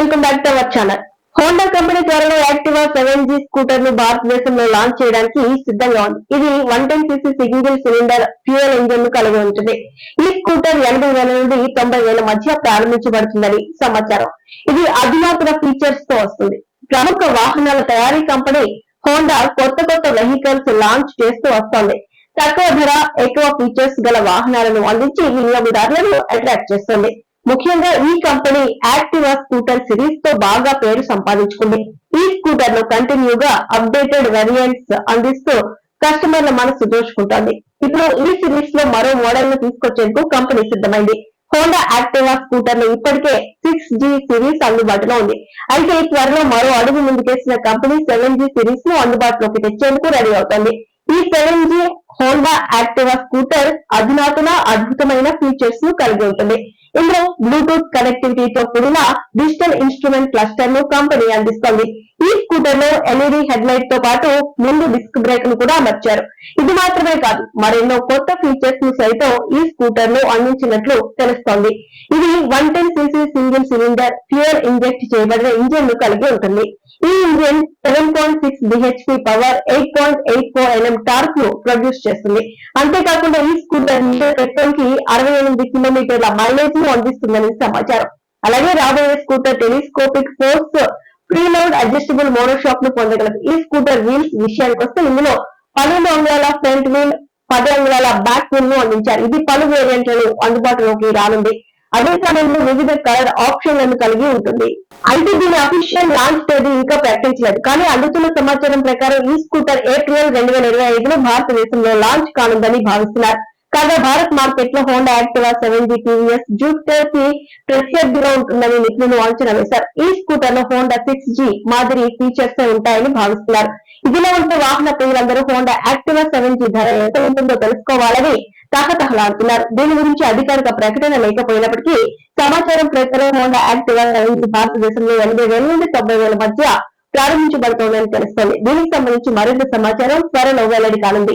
Welcome back to our channel. Honda company త్వరలో Activa seven G స్కూటర్ను భారతదేశంలో launch చేయడానికి సిద్ధంగా ఉంది. ఇది one ten CC single cylinder fuel ఇంజిన్ను కలిగి ఉంటుంది. ఈ స్కూటర్ ఎనభై వేల నుండి తొంభై వేల మధ్య ప్రారంభించబడుతుందని సమాచారం. ఇది అధునాతన ఫీచర్స్తో వస్తుంది. ప్రముఖ వాహనాల తయారీ కంపెనీ హోండా కొత్త కొత్త వెహికల్స్ లాంచ్ చేస్తూ వస్తోంది. తక్కువ ధర ఎక్కువ ఫీచర్స్ గల వాహనాలను అందించి వినియోగదారులను అట్రాక్ట్ చేస్తుంది. ముఖ్యంగా ఈ కంపెనీ యాక్టివా స్కూటర్ సిరీస్తో బాగా పేరు సంపాదించుకుంది. ఈ స్కూటర్లో కంటిన్యూగా అప్డేటెడ్ వేరియంట్స్ అందిస్తూ కస్టమర్ల మనసు దోచుకుంటోంది. ఇప్పుడు ఈ సిరీస్లో మరో మోడల్ను తీసుకొచ్చేందుకు కంపెనీ సిద్ధమైంది. హోండా యాక్టివా స్కూటర్లో ఇప్పటికే సిక్స్ జీ సిరీస్ అందుబాటులో ఉంది. అయితే త్వరలో మరో అడుగు ముందుకేసిన కంపెనీ సెవెన్ జీ సిరీస్ను అందుబాటులోకి తెచ్చేందుకు రెడీ అవుతోంది. ఈ seven G Honda Activa scooter అధునాతన అద్భుతమైన ఫీచర్స్ను కలిగి ఉంటుంది. ఇందులో బ్లూటూత్ కనెక్టివిటీతో కూడిన డిజిటల్ ఇన్స్ట్రుమెంట్ క్లస్టర్ను కంపెనీ అందిస్తోంది. ఈ స్కూటర్లో ఎల్ఈడి హెడ్ లైట్తో పాటు ముందు డిస్క్ బ్రేక్ను కూడా అమర్చారు. ఇది మాత్రమే కాదు మరెన్నో కొత్త ఫీచర్స్ను సైతం ఈ స్కూటర్లో అందించినట్లు తెలుస్తోంది. ఇది one ten CC single cylinder fuel inject చేయబడిన ఇంజిన్ను కలిగి ఉంటుంది. ఈ engine seven point six BHP power eight point eight four NM టార్క్ను produce చేస్తుంది. అంతేకాకుండా ఈ స్కూటర్ పెట్రోల్కి అరవై ఎనిమిది కిలోమీటర్ల మైలేజ్ను అందిస్తుందని సమాచారం. అలాగే రాబోయే scooter telescopic forks preload adjustable మోనోషాక్ను పొందగలదు. ఈ స్కూటర్ వీల్స్ విషయానికి వస్తే ఇందులో పన్నెండు అంగుళాల ఫ్రంట్ వీల్ పది అంగుళాల బ్యాక్ వీల్ను అందించారు. ఇది పలు వేరియంట్లను అందుబాటులోకి రానుంది. అదే సమయంలో వివిధ కలర్ ఆప్షన్లను కలిగి ఉంటుంది. అయితే దీని అఫీషియల్ లాంచ్ తేదీ ఇంకా ప్రకటించలేదు. కానీ అందుతున్న సమాచారం ప్రకారం ఈ స్కూటర్ ఏప్రిల్ రెండు వేల ఇరవై ఐదులో భారతదేశంలో లాంచ్ కానుందని భావిస్తున్నారు. కాగా భారత్ మార్కెట్లో Honda Activa seven G TVS జూపిటర్కి ప్రత్యర్థిగా ఉంటుందని నిపుణులు అంచనా వేశారు. ఈ స్కూటర్లో హోండా సిక్స్ జీ మాదిరి ఫీచర్స్ ఉంటాయని భావిస్తున్నారు. ఇదిలో ఉంటే వాహన ప్రియులందరూ హోండా యాక్టివా సెవెన్ జీ ధర ఎంత ఉంటుందో తెలుసుకోవాలని తహతహలాడుతున్నారు. దీని గురించి అధికారిక ప్రకటన లేకపోయినప్పటికీ సమాచారం ప్రకారం హోండా యాక్టివా సెవెన్ జీ భారతదేశంలో ఎనభై వేల నుండి తొంభై వేల మధ్య ప్రారంభించబడుతోందని తెలుస్తోంది. దీనికి సంబంధించి మరింత సమాచారం త్వరలో వెల్లడి కానుంది